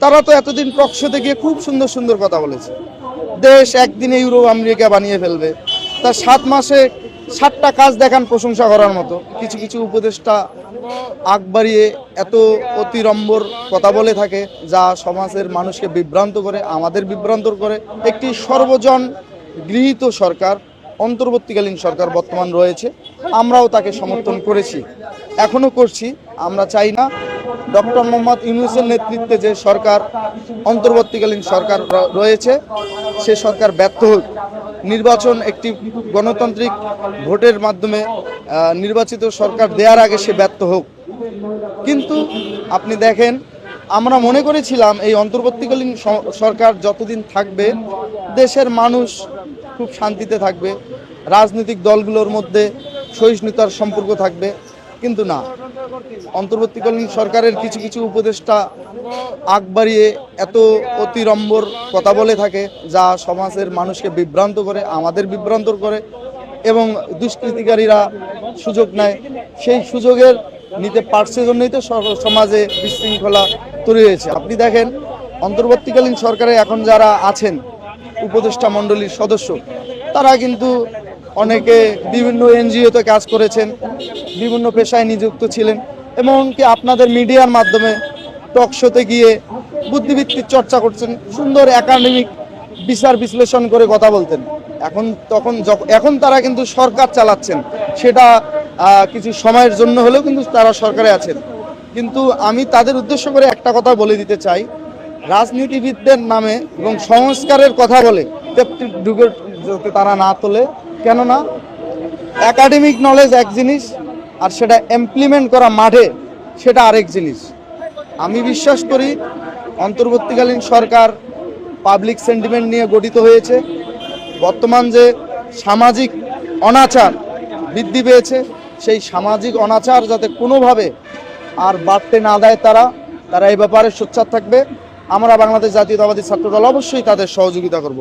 তারা তো এতদিন টকশোতে গিয়ে খুব সুন্দর সুন্দর কথা বলেছে। দেশ একদিনে ইউরোপ, আমেরিকা বানিয়ে ফেলবে। তা সাত মাসে সাতটা কাজ দেখান প্রশংসা করার মতো। কিছু কিছু উপদেষ্টা আগ বাড়িয়ে এত অতিরম্বর কথা বলে থাকে, যা সমাজের মানুষকে বিভ্রান্ত করে, আমাদের বিভ্রান্ত করে। একটি সর্বজন গৃহীত সরকার, অন্তর্বর্তীকালীন সরকার বর্তমান রয়েছে। আমরাও তাকে সমর্থন করেছি। এখনও করছি। আমরা চাই না ডক্টর মোহাম্মদ ইউনুসের নেতৃত্বে যে সরকার, অন্তর্বর্তীকালীন সরকার রয়েছে, সে সরকার ব্যর্থ হোক। নির্বাচন একটি গণতান্ত্রিক ভোটের মাধ্যমে নির্বাচিত সরকার দেওয়ার আগে সে ব্যর্থ হোক। কিন্তু আপনি দেখেন, আমরা মনে করেছিলাম এই অন্তর্বর্তীকালীন সরকার যতদিন থাকবে, দেশের মানুষ খুব শান্তিতে থাকবে। রাজনৈতিক দলগুলোর মধ্যে সহিষ্ণুতার সম্পর্ক থাকবে। কিন্তু না। অন্তর্বর্তীকালীন সরকারের কিছু কিছু উপদেষ্টা আগ বাড়িয়ে এত অতিরম্বর কথা বলে থাকে, যা সমাজের মানুষকে বিভ্রান্ত করে, আমাদের বিভ্রান্ত করে এবং দুষ্কৃতিকারীরা সুযোগ নেয়। সেই সুযোগের নিতে পারছে জন্যই তো সমাজে বিশৃঙ্খলা তৈরি হয়েছে। আপনি দেখেন, অন্তর্বর্তীকালীন সরকারে এখন যারা আছেন, উপদেষ্টা মণ্ডলীর সদস্য, তারা কিন্তু অনেকে বিভিন্ন এনজিওতে কাজ করেছেন, বিভিন্ন পেশায় নিযুক্ত ছিলেন এবং কি আপনাদের মিডিয়ার মাধ্যমে টক শোতে গিয়ে বুদ্ধিভিত্তিক চর্চা করছেন, সুন্দর একাডেমিক বিচার বিশ্লেষণ করে কথা বলতেন। এখন তখন এখন তারা কিন্তু সরকার চালাচ্ছেন, সেটা কিছু সময়ের জন্য হলেও কিন্তু তারা সরকারে আছেন। কিন্তু আমি তাদের উদ্দেশ্য করে একটা কথা বলে দিতে চাই, রাজনীতিবিদদের নামে এবং সংস্কারের কথা বলে ডুবে তারা না তোলে কেননা একাডেমিক নলেজ এক জিনিস আর সেটা ইমপ্লিমেন্ট করা মাঠে সেটা আরেক জিনিস। আমি বিশ্বাস করি অন্তর্বর্তীকালীন সরকার পাবলিক সেন্টিমেন্ট নিয়ে গঠিত হয়েছে। বর্তমান যে সামাজিক অনাচার বৃদ্ধি পেয়েছে, সেই সামাজিক অনাচার যাতে কোনোভাবে আর বাড়তে না দেয় তারা তারা এই ব্যাপারে সোচ্চার থাকবে। আমরা বাংলাদেশ জাতীয়তাবাদী ছাত্রদল অবশ্যই তাদের সহযোগিতা করব।